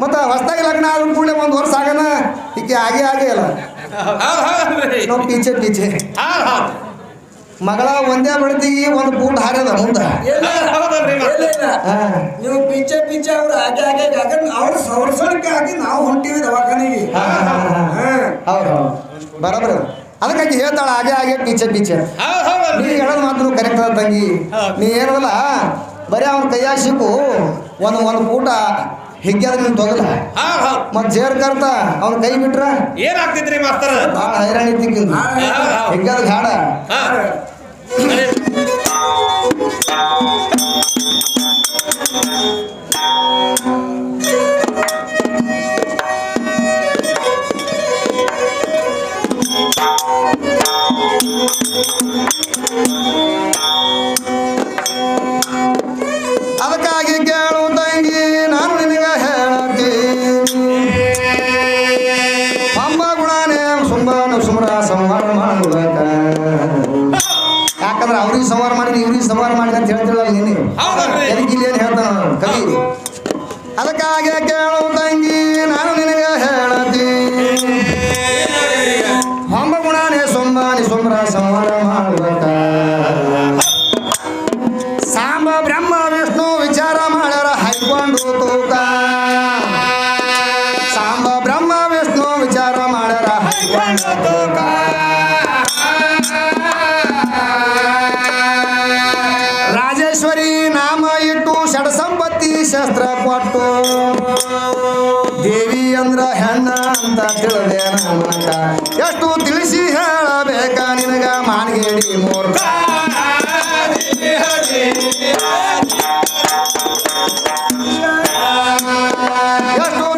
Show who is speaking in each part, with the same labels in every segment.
Speaker 1: ಮತ್ತ ಹೊಸದಾಗಿ ಲಗ್ನ ಆದ ಕೂಡಲೇ ಒಂದು ವರ್ಷ ಆಗನ? ಈಕೆ ಆಗೇ ಆಗೇ ಅಲ್ಲ. ನಾವು ಪೀಚೆ ಪೀಚೆ. ಮಗಳ ಒಂದೇ ಬಡ್ತಿಗೆ ಒಂದು ಬೂಟ್ ಹಾರ್ಯದ ಮುಂದೆ.
Speaker 2: ನೀವು ಪೀಚೆ ಪೀಚೆ ಅವ್ರು ಹಾಗೆ ಹಾಗೆ ಹಾಗೆ ಅವ್ರ ಸಂವರ್ಸಣಕ್ಕೆ ಆಗಿ ನಾವು ಹೊಂಟಿವಿ ದವಾಖಾನೆಗೆ.
Speaker 1: ಹೌದು ಬರೋಬ್ರಿ. ಅದಕ್ಕಾಗಿ ಹೇಳ್ತಾಳ ಹಾಗೆ ಹಾಗೆ ಪೀಚೆ ಪೀಚೆ. ನೀ ಹೇಳೋದು ಮಾತು ಕರೆಕ್ಟ್ ಅದ ತಂಗಿ. ನೀ ಏನದಲ್ಲ ಬರೀ ಅವನ ಕೈಯಾಗ ಸಿಕ್ಕು ಒಂದು ಒಂದು ಊಟ ಹಿಗ್ಗ್ಯಾದ ನೀನು ತೊಗಲ
Speaker 3: ಹಾ ಹಾ
Speaker 1: ಮತ್ ಜೇರ್ ಕರ್ತ ಅವ್ನ ಕೈ ಬಿಟ್ರ?
Speaker 3: ಏನ್ ಆಗ್ತಿದ್ರಿ ಮಾಸ್ತರ?
Speaker 1: ಭಾಳ ಹೈರಾಣಿ ತಿಕ್ಕಿಂದು
Speaker 2: ಹಾ,
Speaker 3: ಹೌದ್ ಹೌದ್
Speaker 1: ಹಿಗ್ಗದ ಹಾಡ ಸುಂಬಾನಿ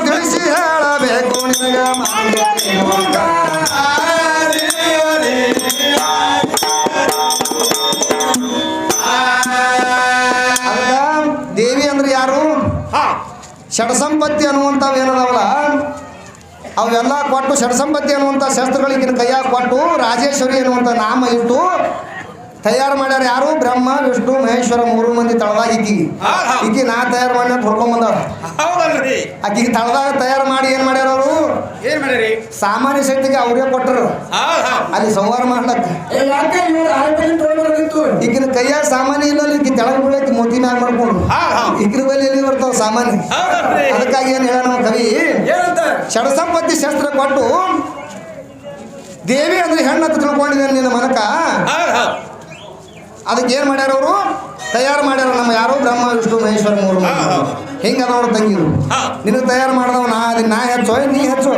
Speaker 1: ತಿಳಿಸಿ ಹೇಳಬೇಕು ನಿನಗ ದೇವಿ ಅಂದ್ರೆ ಯಾರು?
Speaker 3: ಹಾ.
Speaker 1: ಷಡಸಂಪತ್ತಿ ಅನ್ನುವಂಥವು ಏನದಾವಲ್ಲ? ಅವೆಲ್ಲ ಕೊಟ್ಟು ಷಡ್ಸಂಪತ್ತಿ ಅನ್ನುವಂಥ ಶಸ್ತ್ರಗಳಿಗೆ ಕೈಯಾಗ ಕೊಟ್ಟು ರಾಜೇಶ್ವರಿ ಅನ್ನುವಂಥ ನಾಮ ಇಟ್ಟು ತಯಾರು ಮಾಡ್ಯಾರ ಯಾರು? ಬ್ರಹ್ಮ ವಿಷ್ಣು ಮಹೇಶ್ವರ ಮೂರು ಮಂದಿ ತಳದಾಗ
Speaker 3: ಇಕ್ಕಿ.
Speaker 1: ಈಕಿ ನಾ ತಯಾರು ಮಾಡಿ ಅಂತ
Speaker 3: ಹೌದಲ್ರಿ.
Speaker 1: ಆಕಿಗೆ ತಳದಾಗ ತಯಾರು ಮಾಡಿ ಏನು ಮಾಡ್ಯಾರ ಅವರು? ಸಾಮಾನ್ಯ ಶಕ್ತಿಗೆ ಅವರೇ ಕೊಟ್ಟರು. ಅಲ್ಲಿ ಸಂವಾರ ಮಾಡ್ಲಕ್ಕ.
Speaker 2: ಏ, ಯಾಕೆ ಇವ್ರು ಆಯ್ತು ತೊಗೊಂಡ್ಬರ್ದಿತ್ತು
Speaker 1: ಈಗಿನ ಕೈಯಾಗ ಸಾಮಾನ್ಯ ಇಲ್ಲ ಈಕಿ ತೆಳಗ ಬೀಳಕ್ಕೆ ಮೋತಿ ಮ್ಯಾಗ ಮಾಡ್ಕೊಂಡು. ಈಗಿನ ಬಲ್ಲಿ ಎಲ್ಲಿ ಬರ್ತಾವ ಸಾಮಾನ್ಯ?
Speaker 3: ಹೌದಲ್ರಿ.
Speaker 1: ಅದಕ್ಕಾಗಿ ಏನು ಹೇಳ ನಮ್ಮ ಕವಿ? ಷಡಸಂಪತ್ತಿ ಶಸ್ತ್ರ ಕೊಟ್ಟು ದೇವಿ ಅಂದ್ರೆ ಹೆಣ್ಣು ಅಂತ ತಿಳ್ಕೊಂಡಿದ್ದೇನೆ ನಿನ್ನ ಮನಕ. ಅದಕ್ಕೆ ಏನು ಮಾಡ್ಯಾರ ಅವರು? ತಯಾರು ಮಾಡ್ಯಾರ ನಮ್ಮ ಯಾರು ಬ್ರಹ್ಮ ವಿಷ್ಣು ಮಹೇಶ್ವರ ಮೂರು. ಹಿಂಗ ನೋಡು ತಂಗಿರು?
Speaker 3: ಹಾ.
Speaker 1: ನಿನಗೆ ತಯಾರು ಮಾಡ್ದವ ನಾ ಅದನ್ನ ನಾ ಹೆಚ್ಚೋ ನೀ ಹೆಚ್ಚೋ?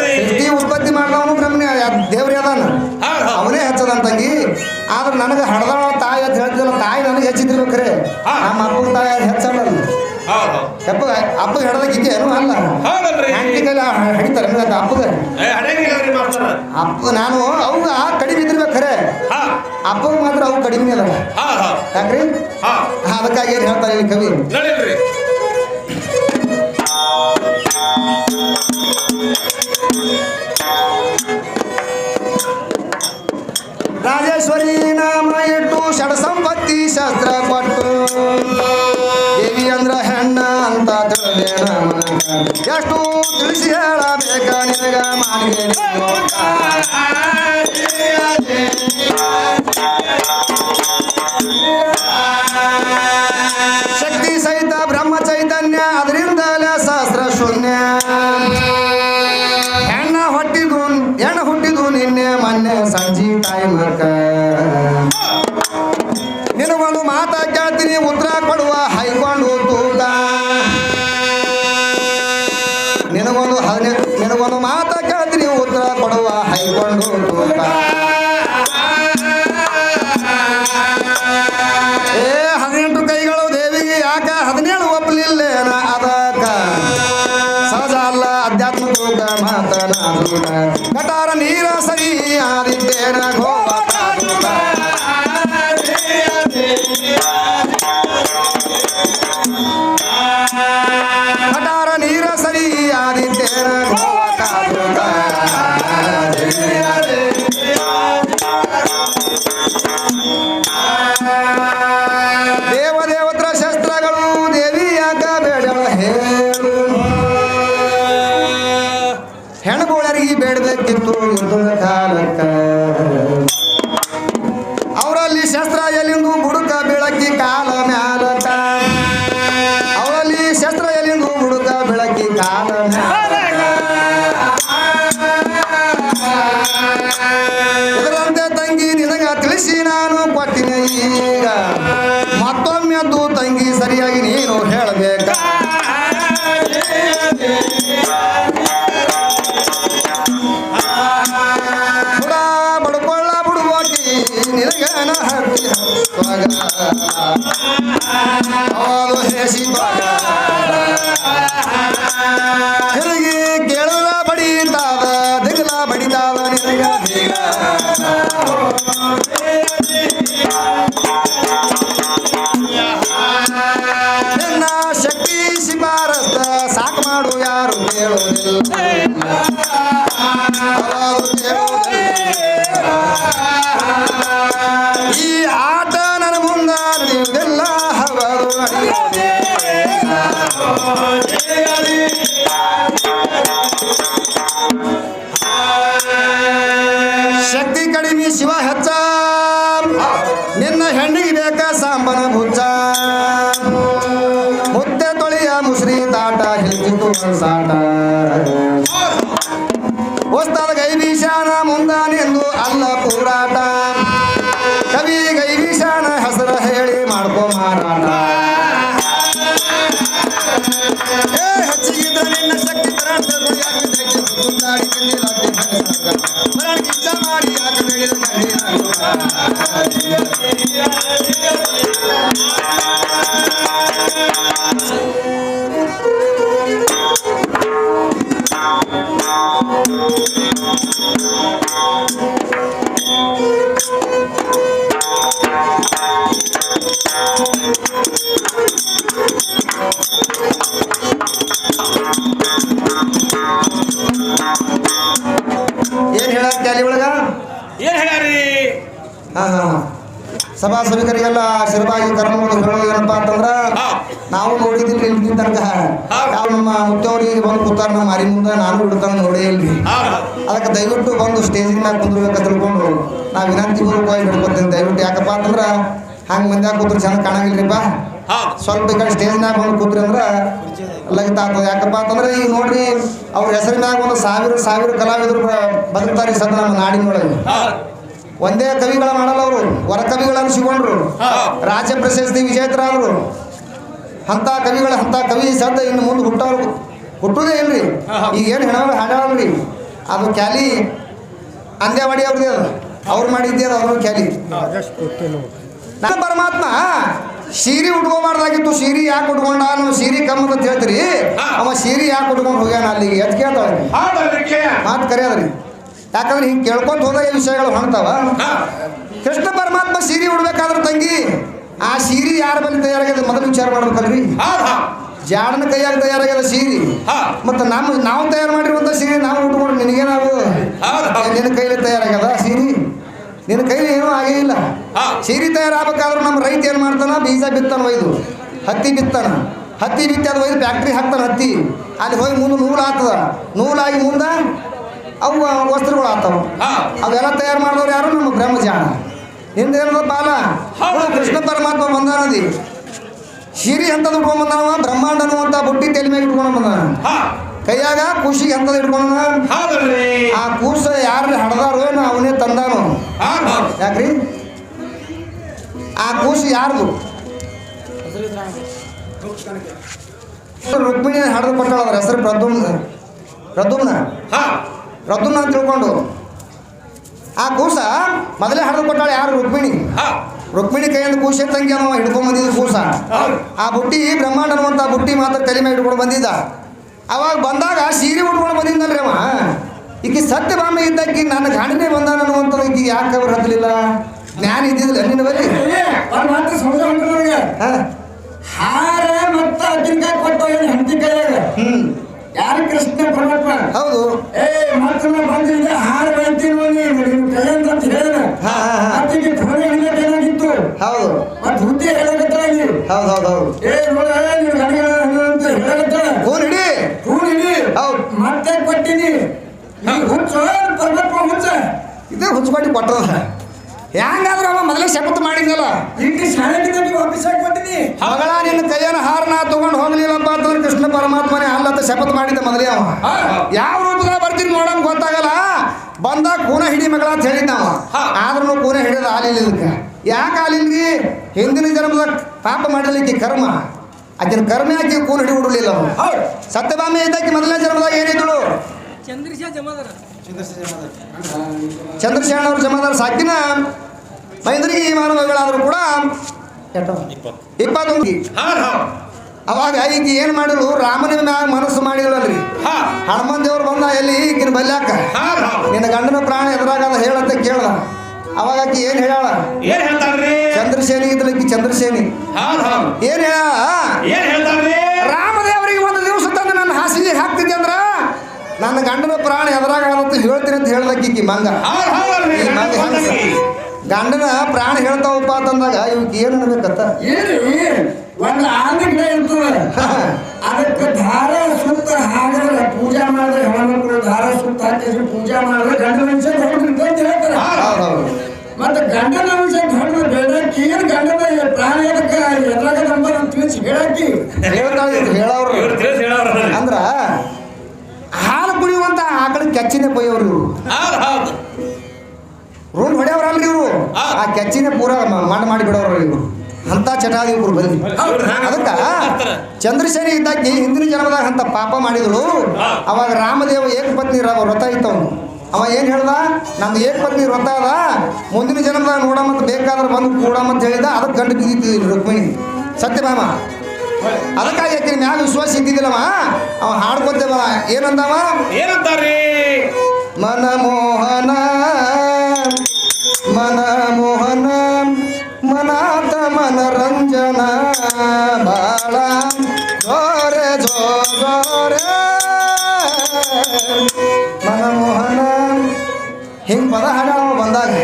Speaker 3: ನೀ
Speaker 1: ಸೃಷ್ಟಿ ಉತ್ಪತ್ತಿ ಮಾಡ್ದವನು ಬ್ರಹ್ಮನೇ ದೇವ್ರಿ ಅದಾನ. ಅವನೇ ಹೆಚ್ಚದನ್ ತಂಗಿ. ಆದ್ರೆ ನನಗೆ ಹಡ್ದವ ತಾಯಿ ಅಂತ ಹೇಳ್ತಿಲ್ಲ ತಾಯಿ ನನಗೆ ಹೆಚ್ಚಿದ್ರು ಖರೆ ನಮ್ಮ ಅಪ್ಪನ ತಾಯಿ ಹೆಚ್ಚಲ್ಲ
Speaker 3: ಹೌದ್. ಹೌದ್
Speaker 1: ಯಪ್ಪ ಅಪ್ಪ ಹಿಡ್ದಕ್ಕಿದ್ದೆ ಏನು ಅಲ್ಲ. ಕೈಲಿ ಹಿಡಿತಾರೆ ಅಪ್ಪಗೆ ಅಪ್ಪ ನಾನು ಅವಾಗ ಕಡಿಮೆ ಇದ್ದಿರ್ಬೇಕು ಖರೆ.
Speaker 3: ಹಾ.
Speaker 1: ಅಪ್ಪಗೆ ಮಾತ್ರ ಅವು ಕಡಿಮೆ
Speaker 3: ಹೌದ್
Speaker 1: ಯಾಕ್ರಿ?
Speaker 3: ಹಾ.
Speaker 1: ಅದಕ್ಕಾಗಿ ಏನು ಹೇಳ್ತಾರೆ ಕವಿ? ರಾಜೇಶ್ವರಿ ನಾಮ ಇಟ್ಟು ಷಡ್ ಸಂಪತ್ತಿ ಶಾಸ್ತ್ರ ಕೊಟ್ಟು ಎಷ್ಟು ತಿಳಿಸಿ ಹೇಳಬೇಕ ನಿನಗ ಮಾನಿಗೆ ಶಕ್ತಿ ಸಹಿತ, ಬ್ರಹ್ಮ ಚೈತನ್ಯ, ಅದರಿಂದಲೇ ಸಹಸ್ರ ಶೂನ್ಯ. ಹೆಣ್ಣ ಹೊಟ್ಟಿದು ಹೆಣ್ಣ ಹುಟ್ಟಿದು ನಿನ್ನೆ, ಮೊನ್ನೆ ಸಂಜೆ ಟೈಮಕ್ಕ ನಿನಗೊಂದು ಸರಿಯಾಗಿ ನೀನು ಹೇಳಬೇಕ? ಬುಡ ಬಡ್ಕೊಳ್ಳ ಬಿಡುವಾಗಿ ಶಕ್ತಿ ಕಡಿಮೆ ಶಿವ ಹೆಚ್ಚ. ನಿನ್ನ ಹೆಣ್ಣಿಗೆ ಬೇಕ ಸಾಂಬನ ಹುಚ್ಚ ಹುತ್ತೆ ತೊಳೆಯ ಮುಸ್ರಿ ತಾಟ ಹಿಡಿದಿತ್ತು ಸಾಟ. ಏ ಸಭಿಕರಿಗೆಲ್ಲ ಶಿರಬಾಗಿ ಕರ್ಮವನ್ನು ಹೇಳೋದು ಏನಪ್ಪಾ ಅಂತಂದ್ರ. ನಾವು ನೋಡಿದ್ರಿ ಇಲ್ಲಿ ತನಕ.
Speaker 3: ಯಾವ
Speaker 1: ನಾವು ನಮ್ಮ ಮುತ್ತವ್ರಿಗೆ ಬಂದು ಕೂತಾರ ನಮ್ಮ ಮರಿ ಮುಂದೆ ನಾನು ಬಿಡ್ತಾನೆ ನೋಡೇ ಇಲ್ರಿ. ಅದಕ್ಕೆ ದಯವಿಟ್ಟು ಬಂದು ಸ್ಟೇಜಿನ ಮ್ಯಾಗ ಕುಂದಿರ್ಬೇಕು ತಿಳ್ಕೊಂಡು ನಾವು ವಿನಂತಿ ಪೂರ್ವಕವಾಗಿ ಹಿಡ್ಕೊತೀನಿ ದಯವಿಟ್ಟು ಯಾಕಪ್ಪ ಅಂತಂದ್ರ ಹಂಗೆ ಮಂದ್ಯಾಗ ಕೂತ್ರೆ ಚೆನ್ನಾಗಿ ಕಾಣಂಗಿಲ್ರಿಪ್ಪ ಸ್ವಲ್ಪ ಈ ಕಡೆ ಸ್ಟೇಜ್ನಾಗ ಬಂದು ಕೂತ್ರಿ ಅಂದ್ರೆ ಲಗಿತ ಆಗ್ತದೆ. ಯಾಕಪ್ಪ ಅಂತಂದ್ರೆ ಈಗ ನೋಡ್ರಿ ಅವ್ರ ಹೆಸರಿನಾಗ ಒಂದು ಸಾವಿರ ಸಾವಿರ ಕಲಾವಿದರು ಬದುಕ್ತಾರೆ ಸದ ನಮ್ಮ ನಾಡಿನೊಳಗೆ. ಒಂದೇ ಕವಿಗಳ ಮಾಡಲ್ಲ ಅವರು ಹೊರ ಕವಿಗಳನ್ನು ಸಿಗೊಂಡ್ರು ರಾಜ್ಯ ಪ್ರಶಸ್ತಿ ವಿಜೇತರಾದರು. ಅಂತ ಕವಿಗಳ ಅಂತ ಕವಿ ಸದ್ದ ಇನ್ನು ಮುಂದೆ ಹುಟ್ಟೋರು ಹುಟ್ಟುದೇ ಇಲ್ರಿ. ಈಗ ಏನು ಹೆಣ ಹಾಡಲ್ರಿ ಅದು ಕ್ಯಾಲಿ ಅಂದೇ ಮಾಡಿ ಅದು. ಅವ್ರು ಮಾಡಿದ್ದೇ ಅವ್ರ ಕ್ಯಾಲಿ. ನನ್ನ ಪರಮಾತ್ಮ ಸೀರೆ ಉಟ್ಕೊಬಾರ್ದಾಗಿತ್ತು. ಸೀರೆ ಯಾಕೆ ಉಟ್ಕೊಂಡ ನಾನು ಸೀರೆ ಕಮ್ಮ ಅಂತ ಹೇಳ್ತೀರಿ. ಅವ ಸೀರೆ ಯಾಕೆ ಉಟ್ಕೊಂಡು ಹೋಗ್ಯಾನ ಅಲ್ಲಿಗೆ? ಎದ್ ಕೇಳ್ತಾವ
Speaker 3: ಹೌದಲ್ರಿ ಕೇಳ
Speaker 1: ಮಾತು ಕರೆಯೋದ್ರಿ. ಯಾಕಂದ್ರೆ ಹಿಂಗೆ ಕೇಳ್ಕೊಂತ ಹೋದಾಗ ಈ ವಿಷಯಗಳು ಹೊಣ್ತಾವ ಕೃಷ್ಣ ಪರಮಾತ್ಮ ಸೀರೆ ಉಡ್ಬೇಕಾದ್ರೆ ತಂಗಿ ಆ ಸೀರೆ ಯಾರ ಬಳಿ ತಯಾರಾಗ್ಯದ ಮೊದಲು ವಿಚಾರ ಮಾಡ್ಬೇಕಲ್ರಿ?
Speaker 3: ಹೌದು ಹೌದು
Speaker 1: ಜಾಡನ ಕೈಯಾಗ ತಯಾರಾಗ್ಯದ ಸೀರೆ. ಮತ್ತು ನಮ್ಮ ನಾವು ತಯಾರು ಮಾಡಿರುವಂಥ ಸೀರೆ ನಾವು ಉಟ್ಕೊಂಡು ನಿನಗೆ ನಾವು
Speaker 3: ಹೌದು ಹೌದು.
Speaker 1: ನಿನ್ನ ಕೈಲಿ ತಯಾರಾಗ್ಯದ ಸೀರೆ? ನಿನ್ನ ಕೈಲಿ ಏನೂ ಆಗೇ ಇಲ್ಲ. ಸೀರೆ ತಯಾರಾಗಬೇಕಾದ್ರೆ ನಮ್ಮ ರೈತ ಏನು ಮಾಡ್ತಾನ? ಬೀಜ ಬಿತ್ತಾನ ಒಯ್ದು. ಹತ್ತಿ ಬಿತ್ತಾನ. ಹತ್ತಿ ಬಿತ್ತಿ ಅದು ಒಯ್ದು ಫ್ಯಾಕ್ಟ್ರಿ ಹಾಕ್ತಾನ ಹತ್ತಿ. ಅಲ್ಲಿ ಹೋಗಿ ಮುಂದೆ ನೂಲು ಆಗ್ತದ ನೂಲಾಗಿ ಮುಂದೆ ಅವು ವಸ್ತ್ರಗಳು ಆಗ್ತಾವ
Speaker 3: ಹಾ.
Speaker 1: ಅವೆಲ್ಲ ತಯಾರು ಮಾಡಿದವ್ರು ಯಾರು? ನಮ್ಮ ಬ್ರಹ್ಮಜಾಣ ಹಿಂದೆ ಏನದ ಬಾಲ? ಕೃಷ್ಣ ಪರಮಾತ್ಮ ಬಂದಾನದಿ. ಶಿರಿ ಎಂತದ್ ಇಟ್ಕೊಂಡ್ ಬಂದಾನವ ಬ್ರಹ್ಮಾಂಡ ಅನ್ನುವಂಥ ಬುಟ್ಟಿ ತಲೆ ಮೇಲೆ ಇಟ್ಕೊಂಡು ಬಂದಾನ ಕೈಯಾಗ ಖುಷಿಗೆ ಎಂತದ್ ಇಟ್ಕೊಂಡ ಆ ಕೂಸ ಯಾರು ಹಡದಾರೋ ಏನೋ ಅವನೇ ತಂದಾನು. ಯಾಕ್ರಿ? ಆ ಕೂಸು ಯಾರ್ದು? ರುಕ್ಮಿಣಿ ಹಡದ್ ಕೊಟ್ಟಾಳ ಅದ್ರ ಹೆಸರು ಪ್ರದ್ಯುಮ್ನ. ಪ್ರದ್ಯುಮ್ನ? ಪ್ರದ್ಯುಮ್ನ ಅಂತ ತಿಳ್ಕೊಂಡು. ಆ ಕೂಸ ಮೊದಲೇ ಹಡ್ದು ಕೊಟ್ಟಾಳೆ ಯಾರು? ರುಕ್ಮಿಣಿ.
Speaker 3: ಹಾ.
Speaker 1: ರುಕ್ಮಿಣಿ ಕೈಯಿಂದ ಕೂಸ ತಂಗಿ ಅನ್ನೋ ಹಿಡ್ಕೊಂಡ್ ಬಂದಿದ್ದು ಕೂಸ. ಆ ಬುಟ್ಟಿ ಬ್ರಹ್ಮಾಂಡ ಅನ್ನುವಂಥ ಬುಟ್ಟಿ ಮಾತ್ರ ತಲೆ ಮೇಲೆ ಹಿಡ್ಕೊಂಡು ಬಂದಿದ್ದ. ಅವಾಗ ಬಂದಾಗ ಸೀರೆ ಉಟ್ಕೊಂಡು ಬಂದಿದ್ದಲ್ರಿ ಅವ. ಈಗ ಸತ್ಯ ಬಾಮ ಇದ್ದಕ್ಕೆ ನನ್ನ ಗಾಡಿನೇ ಬಂದ ಅನ್ನುವಂಥದ್ದು ಈಕಿ ಯಾಕೆ ಅವ್ರು ಹತ್ತಲಿಲ್ಲ ಜ್ಞಾನ ಇದ್ದಿದ್ದಿಲ್ಲ ನಿನ್ನ ಬಳಿ
Speaker 2: ಹಾರ ಮತ್ತ ಅಕ್ಕಿನಕಾಯಿ ಕೊಟ್ಟು ಏನು ಹೆಂಡತಿ ಕೈಯಾಗ.
Speaker 1: ಹ್ಮ್.
Speaker 2: ಯಾರು ಕೃಷ್ಣ ಪರಮಾತ್ಮ?
Speaker 1: ಹೌದು.
Speaker 2: ಏ ನಾ ಬಂದಿದ್ದೆ ಹಾರ ಬೈತೀನಿ ಬನ್ನಿ ನಿಮ್ಮ ಕೈಯಂತ ಅಂತ ಹೇಳಿದ.
Speaker 1: ಹಾ, ಹಾ, ಹಾ.
Speaker 2: ಮತ್ತೀಗ ಏನಾಗಿತ್ತು
Speaker 1: ಹೌದು.
Speaker 2: ಮತ್ತೆ ಹುದ್ದೆ ಹೇಳಕತ್ತಾಳ ನೀವು
Speaker 1: ಹೌದು ಹೌದು ಹೌದು.
Speaker 2: ಏ ನೋಡ ನೀವು ಅಂತ
Speaker 1: ಹಿಡಿ.
Speaker 2: ಹಿಡಿ.
Speaker 1: ಹೌದು.
Speaker 2: ಮತ್ತೆ ಕೊಟ್ಟಿನಿ. ಹುಚ್ಚ ಪರಮಾತ್ಮ ಹುಚ್ಚ.
Speaker 1: ಇದೇ ಹುಚ್ಚಿಕೊಂಡು ಕೊಟ್ಟದ ಹೆಂಗಾದ್ರೆ ಅವ ಮೊದಲೇ ಶಪಥ ಮಾಡಿದ್ನಲ್ಲ?
Speaker 2: ಇಂಗ್ಲಿಷ್ ಶಾಲೆಗೆ ನೀವು ಆಫೀಸಾಗಿ ಕೊಟ್ಟಿನಿ
Speaker 1: ಮಗಳ ನಿನ್ನ ಕೈಯನ್ನ ಹಾರ ನಾ ತಗೊಂಡು ಹೋಗ್ಲಿಲ್ಲಪ್ಪ ಅಂತಂದ್ರೆ ಕೃಷ್ಣ ಪರಮಾತ್ಮನೇ ಅಲ್ಲತ್ತ ಶಪಥ ಮಾಡಿದ್ದ ಮೊದಲೇ ಅವ. ಯಾವ ರೂಪದಾಗ ಬರ್ತೀನಿ ನೋಡಮ್ ಗೊತ್ತಾಗಲ್ಲ. ಬಂದ ಕೂನ ಹಿಡಿ ಮಗಳ ಅಂತ ಹೇಳಿದ್ದ ಅವ.
Speaker 3: ಹಾ.
Speaker 1: ಆದ್ರೂ ಕೂನ ಹಿಡಿದ ಆಲಿಲ್ಲ ಇದಕ್ಕೆ. ಯಾಕೆ ಆಲಿಲ್ರಿ ಹಿಂದಿನ ಜನ್ಮದ ಪಾಪ ಮಾಡಲಿಕ್ಕೆ ಕರ್ಮ. ಆಕಿನ ಕರ್ಮ ಆಕಿ ಕೂನ ಹಿಡಿ ಹುಡಲಿಲ್ಲ ಅವನು ಸತ್ಯಭಾಮಿ ಇದ್ದಕ್ಕೆ ಮೊದಲನೇ ಜನ್ಮದಾಗ ಏನಿದ್ದಳು
Speaker 4: ಚಂದ್ರಶಾ ಜಮಾದಾರ.
Speaker 1: ಚಂದ್ರಶೇಖರ್ ಅವ್ರ ಜಮಾದಾರ ಸಾಕಿನ? ಮೈಂದ್ರಿಗೆ ಮಾನವಗಳಾದರೂ ಕೂಡ ಇಪ್ಪತ್ತೊಂದು ಅವಾಗ ಈಗ ಏನು ಮಾಡಲು ರಾಮನ ಮ್ಯಾಗ ಮನಸ್ಸು ಮಾಡಿದ್ರಲ್ರಿ
Speaker 3: ಹಾ.
Speaker 1: ಹನುಮನ್ ದೇವ್ರು ಬಂದ ಎಲ್ಲಿ ಈಗಿನ ಬಲ್ಯಾಕ? ನಿನ್ನ ಗಂಡನ ಪ್ರಾಣ ಎದುರಾಗ ಹೇಳಂತ ಕೇಳ್ದ. ಅವಾಗ ಆಕಿ ಏನು
Speaker 3: ಹೇಳ್ತಾಳ್ರಿ?
Speaker 1: ಚಂದ್ರಸೇನಿ ಇದ್ರ ಚಂದ್ರಸೇನಿ ಏನ್ ಹೇಳ
Speaker 3: ಏನ್ ಹೇಳ್ತಾಳ್ರಿ?
Speaker 1: ರಾಮದೇವರಿಗೆ ಒಂದು ದಿವಸ ತಂದು ನನ್ನ ಹಾಸಿಗೆ ಹಾಕ್ತಿದ್ದೆ ಅಂದ್ರ ನನ್ನ ಗಂಡನ ಪ್ರಾಣ ಎದುರಾಗದಂತ ಹೇಳ್ತೀನಿ ಅಂತ ಹೇಳ್ದಕ್ಕಿ ಮಂಗ. ಗಂಡನ ಪ್ರಾಣ ಹೇಳ್ತಾವಪ್ಪ ಅಂತಂದಾಗ ಇವಕ್ಕೆ ಏನು ಅನ್ಬೇಕತ್ತ
Speaker 2: ಒಂದು ಆಂದ ಗಿಡ ಇರ್ತದೆ. ಅದಕ್ಕೆ ದಾರ ಸುತ್ತ ಹಾಕಿದ್ರೆ ಪೂಜಾ ಮಾಡಿದ್ರೆ ಹೆಣ್ಮಕ್ಳು ದಾರ ಸುತ್ತ ಹಾಕಿದ್ರೆ ಪೂಜಾ ಮಾಡಿದ್ರೆ ಗಂಡ ಮನುಷ್ಯ ಅಂತ ಹೇಳ್ತಾರೆ. ಮತ್ತೆ ಗಂಡನ ಅಂಶ ದೊಡ್ಡ ಬೆಳಕಿ ಏನು ಗಂಡನ ಪ್ರಾಣ ಎದಕ್ಕೆ ಎದ್ರಾಗ ನಂಬರ್ ಅಂತ ತಿಳಿಸಿ ಹೇಳಕ್ಕಿ?
Speaker 1: ಅಂದ್ರ ಹಾಲು ಕುಡಿಯುವಂತ ಆಕಳ ಕೆಚ್ಚಿನ ಕೊಯ್ಯವ್ರು ಇವರು.
Speaker 3: ಹೌದ್ ಹೌದ್.
Speaker 1: ರೂಲ್ ಹೊಡೆಯವ್ರಲ್ರಿ ಇವರು. ಆ ಕೆಚ್ಚಿನ ಪೂರ ಮ- ಮಾಡಿ ಮಾಡಿ ಬಿಡೋರು ಇವರು. ಅಂತ ಚಟಾದಿ ಗುರು ಬಂದಿ ಅದಕ್ಕ ಚಂದ್ರಶೇನಿ ಇದ್ದಾಕಿ ಹಿಂದಿನ ಜನ್ಮದಾಗ ಅಂತ ಪಾಪ ಮಾಡಿದಳು ಅವಾಗ ರಾಮದೇವ ಏಕಪತ್ನಿ ಪತ್ನಿ ವ್ರತ ಇತ್ತವನು. ಅವ ಏನ್ ಹೇಳ್ದ? ನಮ್ದು ಏಕಪತ್ನಿ ವ್ರತ ಅದ. ಮುಂದಿನ ಜನ್ಮದಾಗ ಮತ್ತೆ ಬೇಕಾದ್ರೆ ಬಂದು ಕೂಡಮಂತ ಹೇಳಿದ. ಅದಕ್ಕೆ ಗಂಡು ಬಿದ್ದಿತ್ತು ರುಕ್ಮಿಣಿ. ಸತ್ಯಭಾಮ ಅದಕ್ಕಾಗಿ ಆಕಿನ ಮ್ಯಾಲ ವಿಶ್ವಾಸ ಇದ್ದಿದ್ದಿಲ್ಲವ ಅವ. ಹಾಡ್ಕೊತೇವ ಏನಂದವ?
Speaker 3: ಏನಂತಾರ್ರಿ?
Speaker 1: ಮನಮೋಹನ ಮನಮೋಹನ. ಮನಾತ ಮನರಂಜನ ಬಾಳ. ಜೋರೆ ಜೋರೆ ಮನಮೋಹನ. ಹಿಂಗ್ ಪದ ಹಾಡಾವ ಬಂದಾಗ.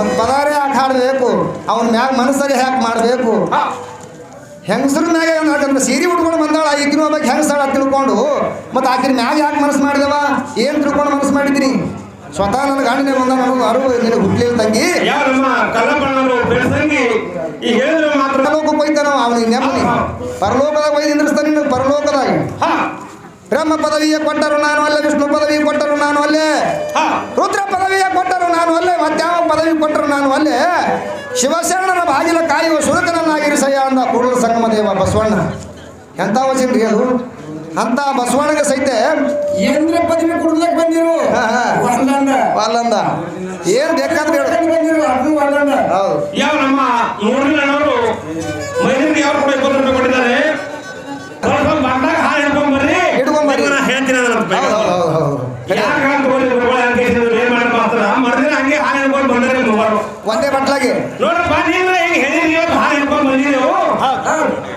Speaker 1: ಒಂದು ಪದಾರೇ ಯಾಕೆ ಹಾಡಬೇಕು? ಅವನ ಮ್ಯಾಗ ಮನಸ್ಸರಿ ಹ್ಯಾಕ್ ಮಾಡಬೇಕು. ಹೆಂಗಸ್ರ ಮ್ಯಾಗ ಯಾಕಂದ್ರೆ ಸೀರೆ ಉಟ್ಕೊಂಡು ಬಂದಾಳ, ಈಗಿನ ಒಬ್ಬಾಕಿ ಹೆಂಗಸಾಳ ಅಂತ ತಿಳ್ಕೊಂಡು. ಮತ್ತು ಆಕಿನ ಮ್ಯಾಗ ಯಾಕೆ ಮನಸ್ಸು ಮಾಡಿದವ? ಏನು ತಿಳ್ಕೊಂಡು ಮನಸ್ಸು ಮಾಡಿದ್ದೀನಿ ಸ್ವತಃ ನನ್ನ ಗಂಡನೇ ಬಂದ ನನಗೆ ಅರಿವು ನಿನಗೆ ಹುಟ್ಟಲಿಲ್ಲ ತಂಗಿ.
Speaker 3: ಯಾವ ನಮ್ಮ ಕಲ್ಲಪ್ಪನವರು ಬೆಳಸಂಗಿ ಹೇಳಿದ್ರೆ ಮಾತ್ರ
Speaker 1: ಪರಲೋಕಕ್ಕೆ ಹೋಯ್ತಾನ ಅವನಿಗೆ ನೆಮ್ಮದಿ. ಪರಲೋಕದಾಗ ಒಯ್ದು ನಿಂದ್ರಿಸ್ತಾನೆ ನಿನ್ನ ಪರಲೋಕದಾಗ. ಬ್ರಹ್ಮ ಪದವಿಯ ಕೊಟ್ಟರು ನಾನು ಅಲ್ಲೇ ವಿಷ್ಣು ಪದವಿ ಕೊಟ್ಟರು ನಾನು ಅಲ್ಲೇ. ರುದ್ರ ಪದವಿಯ ಕೊಟ್ಟರು ನಾನು ಅಲ್ಲೇ ಮತ್ಯಾವ ಪದವಿ ಕೊಟ್ಟರು ನಾನು ಅಲ್ಲೇ. ಶಿವಶರಣನ ಬಾಗಿಲ ಕಾಯುವ ಸುರಕನನ್ನಾಗಿರಿಸಯ್ಯ ಅಂದ ಕೂಡಲ ಸಂಗಮ ದೇವ ಬಸವಣ್ಣ ಎಂಥ ವಚನ್ರಿ ಅದು? ಅಂತ ಬಸವಣ್ಣಗೆ ಸಹಿತ
Speaker 2: ಏನ್ರ ಪದವಿ ಕೊಡ್ಲಕ್ ಬಂದಿರು
Speaker 1: ಏನ್ ಬೇಕಾದ್ರೆ
Speaker 2: ಬಂದಿರು
Speaker 1: ಹೌದು.
Speaker 3: ಯಾವ ನಮ್ಮ ಯಾವ ಇಪ್ಪತ್ತು ರೂಪಾಯಿ ಕೊಟ್ಟಿದ್ದಾರೆ? ಸ್ವಲ್ಪ ಬಂದಾಗ ಹಾಲು ಹಿಡ್ಕೊಂಡ್ ಬರ್ರಿ
Speaker 1: ಹಿಡ್ಕೊಂಡ್ ಬರ್ರಿ.
Speaker 3: ಹೇಳ್ತೀನಿ ಅದನ್ನ ಯಾಕೆ ಅಂತ ಹಂಗೆ ಇದ್ರು, ಏನ್ ಮಾಡಪ್ಪ ಅಂತಾರ ಮರ್ದಿನ ಹಂಗೆ ಹಾಲು ಹಿಡ್ಕೊಂಡು ಬಂದರೆ ಮೂವರು
Speaker 1: ಒಂದೇ ಬಟ್ಲಾಗಿ.
Speaker 3: ನೋಡ್ರಪ್ಪ ನೀವು ಹೆಂಗ್ ಹೇಳಿದ್ರಿ ಇವತ್ತು ಹಾಲು ಹಿಡ್ಕೊಂಡು ಬಂದಿದ್ದೆವು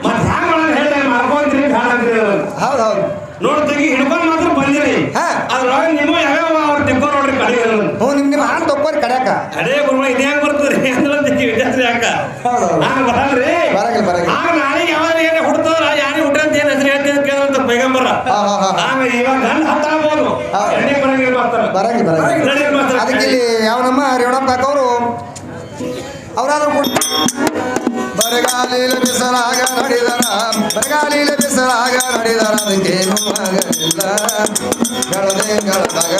Speaker 3: ಮತ್ತೆ ಹ್ಯಾಂಗ ಮಾಡೋದು ಹೇಳ್ತಾರೆ ಮಾಡ್ಕೊಂತೀರಿ ಹಾಲು ಅಂತೀರಿ
Speaker 1: ಹೌದು ಹೌದು
Speaker 3: ನೋಡ್ ತೆಗಿ ಹಿಡ್ಕೊಂಡು ಮಾತ್ರ ಬಂದಿರಿ
Speaker 1: ಹಾ.
Speaker 3: ಅದ್ರೊಳಗೆ ನಿಮ್ಮ ಯಾವ್ಯಾವ ಅವ್ರ ತೆಕ್ಕೋ ನೋಡ್ರಿ ಕಡೆ
Speaker 1: ಹ್ಞೂ ನಿಮ್ಮ ನಿಮ್ಮ ಹಾಲು ತಕ್ಕೋರಿ ಕಡ್ಯಾಕ
Speaker 3: ಅದೇ ಗುರುಗಳು ಇದೇ ಹೆಂಗ್ ಬರ್ತದ್ರಿ ಅಂದ್ರೆ ವಿದ್ಯಾರ್ಥಿ ಯಾಕ? ಹಂಗ ಬರಲ್ರಿ.
Speaker 1: ಬರಂಗಿಲ್ಲ ಬರಂಗಿಲ್ಲ.
Speaker 3: ಆಗ ನಾಳೆಗೆ ಯಾವಾಗ ಏನೇ ಹುಡ್ತದ್ರ ಯಾರೇ ಹುಟ್ಟ ಅಂತ ಏನ್ ಹೆಸರು ಹೇಳ್ತೀನಿ ಕೇಳಿದಂತ ಪೈಗಂಬರ.
Speaker 1: ಹಾ.
Speaker 3: ಆಗ ಇವಾಗ ನನ್ನ ಹತ್ತಾಗ್ಬೋದು
Speaker 1: ಹೌದು.
Speaker 3: ಎಣ್ಣೆ ಬರಂಗಿಲ್ಲ
Speaker 1: ಬರಂಗಿಲ್ಲ. ಬರಂಗಿಲ್ಲ ಅದಕ್ಕೆ ಇಲ್ಲಿ ಯಾವ ನಮ್ಮ ರೇವಣಪ್ಪ ಅವರು ಅವರಾದ್ರೂ ಕೂಡ ಬರಗಾಲಿಲ ಬಿಸಲಾಗ ನಡೆದರ ಬರಗಾಲಿಲ ಬಿಸಲಾಗ ನಡೆದರ ಅದಕ್ಕೇನು ಆಗಲಿಲ್ಲ. ಗಳದೆ ಗಳದಾಗ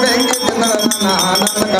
Speaker 1: ಬೆಂಕಿ ತಿಂದರ ನಾನು ಆನಂದ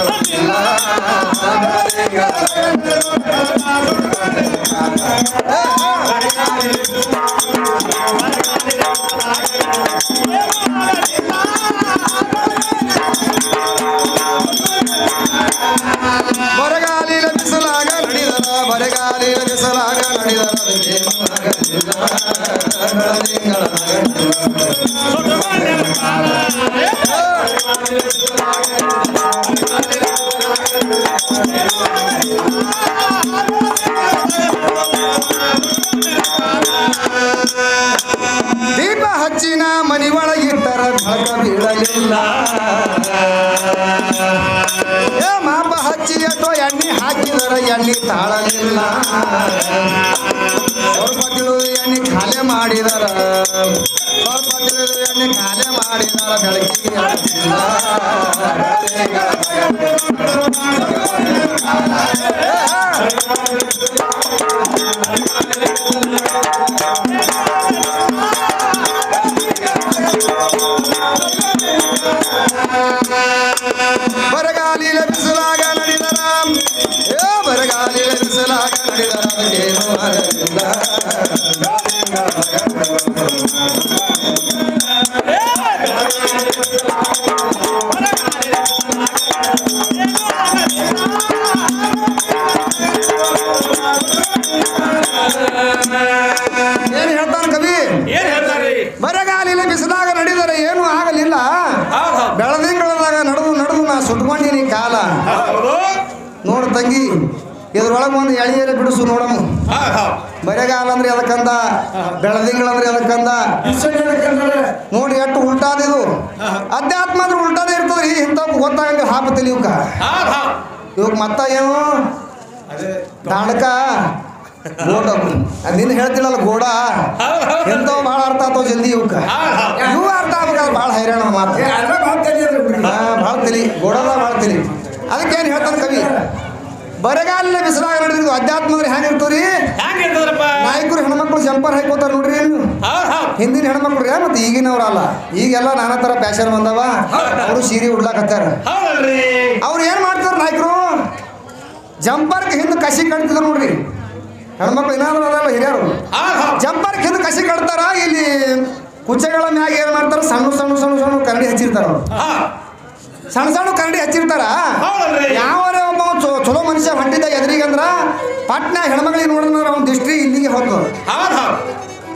Speaker 1: ಹಚ್ಚಿನ ಮನಿ ಒಳಗಿಟ್ಟರ ಬೆಳಕ ಬೀಳಲಿಲ್ಲ. ಏ ಮಾಪ ಹಚ್ಚಿ ಅಥವಾ ಎಣ್ಣೆ ಹಾಕಿದರ ಎಣ್ಣೆ ತಾಳಲಿಲ್ಲ. ಸ್ವಲ್ಪ ತಿಳಿದು ಎಣ್ಣೆ ಖಾಲಿ ಮಾಡಿದರ. ತಿಳಿದು ಎಣ್ಣೆ ಖಾಲಿ ಮಾಡಿದರ, ಬೆಳಕಿಗೆ ಅಡ್ಡಿಲ್ಲ. ಬಿಸಿಲಾಗ ಬೆಳದಿಂಗಳಂದ್ರೆ ಅದಕ್ಕಂದ ನೋಡಿ ಎಷ್ಟು ಉಲ್ಟಾದಿದು ಅಧ್ಯಾತ್ಮ ಅಂದ್ರೆ ಉಲ್ಟಾದೇ ಇರ್ತದ್ರಿ ಇಂಥವ್ ಗೊತ್ತಾಗಂಗ ಹಾಪತಿಲಿ ಇವಕ್ಕ ಇವಾಗ ಮತ್ತ ಏನು? ದಾಣಕ ಗೋಡ. ನಿನ್ನ ಹೇಳ್ತಿಳಲ್ಲ ಗೋಡ. ಎಂತವ್ ಭಾಳ ಅರ್ಥ ಆತವ್ ಜಲ್ದಿ ಇವಕ್ಕ ಇವು ಅರ್ಥ ಆಗ್ಬೇಕಾದ್ರೆ ಭಾಳ ಹೈರಾಣ ಮಾತು. ಭಾಳ ತಲಿ. ಗೋಡದ ಭಾಳ ತಲಿ. ಅದಕ್ಕೇನು ಹೇಳ್ತಾನೆ ಕವಿ? ಬರಗಾಲಿನ ಬಿಸಿಲಾಗ ನೋಡಿದ್ರಿ ಹ್ಯಾಂಗ ಇರ್ತವ್ರಿ?
Speaker 3: ಹ್ಯಾಂಗ ಇರ್ತದ್ರಪ್ಪ?
Speaker 1: ನಾಯಕರು ಹೆಣ್ಮಕ್ಳು ಜಂಪರ್ ಹಾಕೋತಾರ ನೋಡ್ರಿ ಹಿಂದಿನ ಹೆಣ್ಮಕ್ಳು ರೀ ಮತ್ತೆ ಈಗಿನವ್ರ ಅಲ್ಲ. ಈಗೆಲ್ಲ ನಾನಾ ತರ ಫ್ಯಾಷನ್ ಬಂದವ. ಅವರು ಸೀರೆ ಉಡ್ಲಾಕತ್ತಾರ. ಅವ್ರು ಏನು ಮಾಡ್ತಾರ ನಾಯಕರು? ಜಂಪರ್ಗೆ ಹಿಂದೆ ಕಸಿ ಕಟ್ತಿದ್ರು ನೋಡ್ರಿ. ಹೆಣ್ಮಕ್ಳು ಏನಾದ್ರು ಅದಲ್ಲ ಹಿರಿಯರು. ಜಂಪರ್ಗೆ ಹಿಂದೆ. ಕಸಿ ಕಟ್ತಾರ ಇಲ್ಲಿ ಕುಚ್ಚೆಗಳ ಮ್ಯಾಗ ಏನು ಮಾಡ್ತಾರ? ಸಣ್ಣ ಸಣ್ಣ ಸಣ್ಣ ಸಣ್ಣ ಕರಡಿ ಹಚ್ಚಿರ್ತಾರ ಸಣ್ಣ ಸಣ್ಣ ಕರಡಿ ಹಚ್ಚಿರ್ತಾರ? ಯಾವ ಚಲೋ ಮನುಷ್ಯ ಹೊಂಟಿದ್ದ ಎದುರಿಗಂದ್ರ ಪಟ್ನ ಹೆಣ್ಮಗಳಿಗೆ ನೋಡಿದ್ರ ಅವ್ನ ದೃಷ್ಟಿ ಇಲ್ಲಿಗೆ ಹೋಗ್ತದ
Speaker 3: ಹೌದ್ ಹೌದು.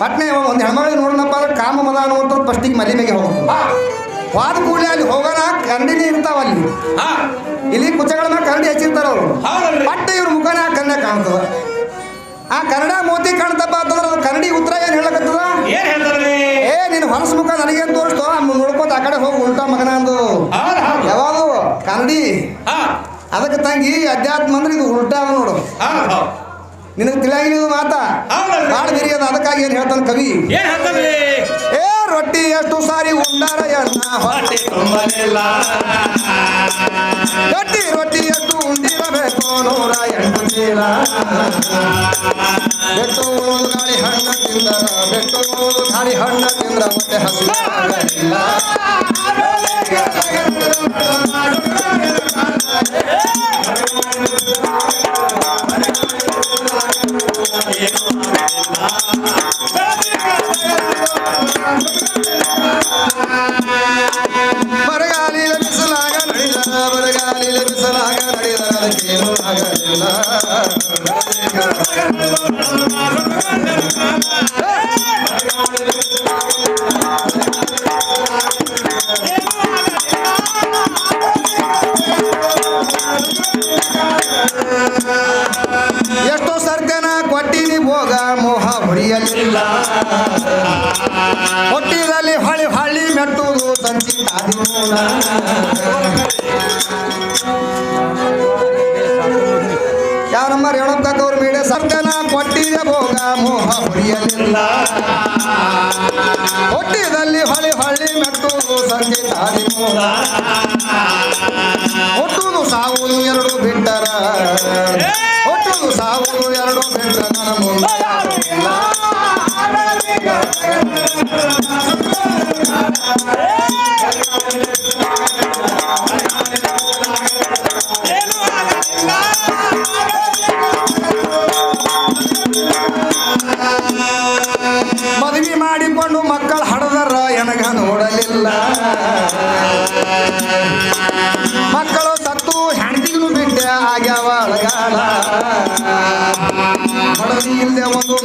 Speaker 1: ಪಟ್ನೆ ಒಂದು ಹೆಣ್ಮಗಳಿಗೆ ನೋಡೋಣಪ್ಪ ಅಂದ್ರೆ ಕಾಮ ಮದ ಅನ್ನುವಂಥದ್ದು ಫಸ್ಟಿಗೆ ಮಲಿ ಮೇಲೆ ಹೋಗ್ತದೆ ವಾದ ಕೂಡಲೇ ಅಲ್ಲಿ ಹೋಗೋಣ ಕರಡಿನೇ ಇರ್ತಾವ ಅಲ್ಲಿ. ಇಲ್ಲಿ ಕುಚ್ಚಗಳನ್ನ ಕರಡಿ ಹಚ್ಚಿರ್ತಾರ ಅವರು.
Speaker 3: ಪಟ್ಟ
Speaker 1: ಪಟ್ಟೆ ಇವ್ರ ಮುಖನ ಆ ಕನ್ನೆ ಕಾಣ್ತದ. ಆ ಕನ್ನಡ ಮೋತಿ ಕಾಣ್ತಪ್ಪ ಅಂತಂದ್ರೆ ಅದು ಕನ್ನಡಿ ಉತ್ತರ ಏನು ಹೇಳಕತ್ತದ? ಏ ನಿನ್ನ ಹೊರಸ ಮುಖ ನನಗೆ ತೋರಿಸ್ತು ನೋಡ್ಕೊತ ಆ ಕಡೆ ಹೋಗಿ ಉಲ್ಟಾ ಮಗನ ಅಂದು. ಯಾವಾಗ ಕನ್ನಡಿ.
Speaker 3: ಹಾ.
Speaker 1: ಅದಕ್ಕೆ ತಂಗಿ ಅಧ್ಯಾತ್ಮ ಅಂದ್ರೆ ಇದು ಉಲ್ಟಾ ನೋಡು ನಿನಗೆ ತಿಳಿಯಾಗಿಲ್ಲ ಇದು ಮಾತಾ?
Speaker 3: ಹೌದಲ್ರಿ
Speaker 1: ಭಾಳ ಬಿರಿ ಅದಕ್ಕಾಗಿ ಏನು ಹೇಳ್ತಾನೆ ಕವಿ?
Speaker 3: ಏನ್
Speaker 1: ಏ ರೊಟ್ಟಿ ಎಷ್ಟು ಸಾರಿ ಉಂಡಾರ ಎಣ್ಣ ಹೊಟ್ಟೆ
Speaker 3: ತುಂಬಲಿಲ್ಲ.
Speaker 1: ರೊಟ್ಟಿ ರೊಟ್ಟಿ ಎಷ್ಟು ಉಂಡಿರಬೇಕು ನೂರ ಎಂಟು ಚೀಲ. ಬೆಟ್ಟು ಗಾಳಿ ಹಣ್ಣ ತಿಂದರ ಬೆಟ್ಟು ಗಾಳಿ ಹಣ್ಣ ತಿಂದ್ರ ಮತ್ತೆ ಹಸಿರಾಗಲಿಲ್ಲ ನಡೆದ ಅದಕ್ಕೇನು ಹುಟ್ಟುವುದು ಸಾವುದು ಎರಡು ಬಿಟ್ಟರ ಹುಟ್ಟುವುದು ಸಾವುದು ಎರಡು ಬಿಟ್ಟರ ಮುಂದೆ.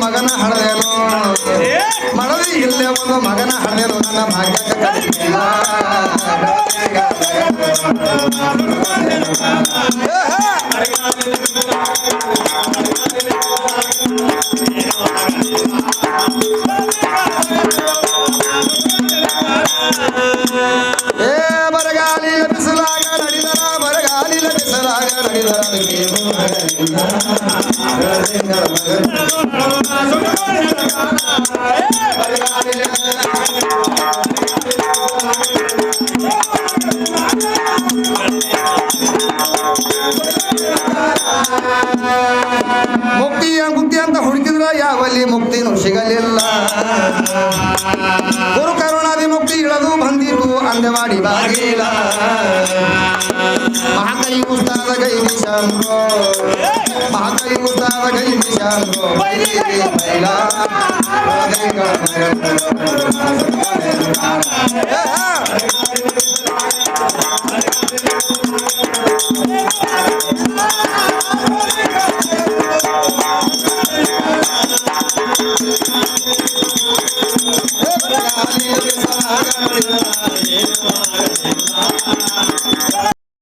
Speaker 1: ಮಗನ ಹಡದೇನು ಮಡದಿ ಇಲ್ಲೇ ಒಂದು ಮಗನ ಹಡದೇನು ನನ್ನ ಭಾಗ್ಯಕ್ಕೆ ಯಾವಲ್ಲಿ ಮುಕ್ತಿನೂ ಸಿಗಲಿಲ್ಲ ಗುರು ಕರುಣಾದಿ ಮುಕ್ತಿ ಇಳದು ಬಂದಿತು ಅಂದವಾಡಿ ಬಾಗಿಲ ಮಹಾಕೈ ಉಸ್ತಾದ ಕೈ ನಿಶಾಂಗೋ ಮಹಾಕೈ ಉಸ್ತಾದ ಕೈ ನಿಶಾಂಗೋ